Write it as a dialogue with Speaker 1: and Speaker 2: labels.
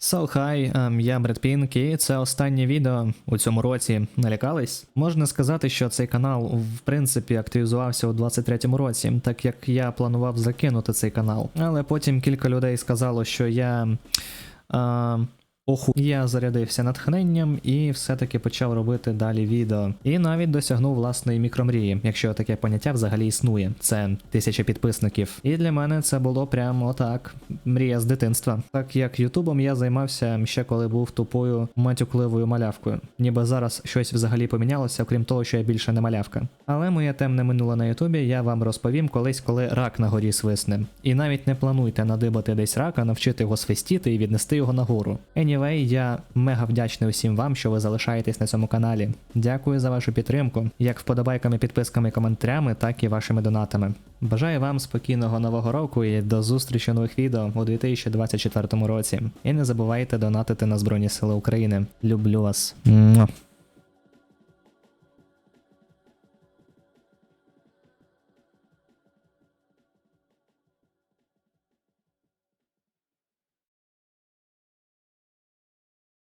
Speaker 1: So hi, ем, я Бред Пінк, і це останнє відео у цьому році. Налякались? Можна сказати, що цей канал в принципі активізувався у 23-му році, так як я планував закинути цей канал. Але потім кілька людей сказало, що я. Е, Оху, я зарядився натхненням і все-таки почав робити далі відео. І навіть досягнув власної мікромрії, якщо таке поняття взагалі існує. Це тисяча підписників. І для мене це було прямо так. Мрія з дитинства. Так як Ютубом я займався ще коли був тупою матюкливою малявкою. Ніби зараз щось взагалі помінялося, окрім того, що я більше не малявка. Але моє темне минуле на Ютубі я вам розповім колись, коли рак на горі свисне. І навіть не плануйте надибати десь рака, навчити його свистіти і віднести його нагору. Anyway, я мега вдячний усім вам, що ви залишаєтесь на цьому каналі. Дякую за вашу підтримку, як вподобайками, підписками, коментарями, так і вашими донатами. Бажаю вам спокійного нового року і до зустрічі нових відео у 2024 році. І не забувайте донатити на Збройні Сили України. Люблю вас.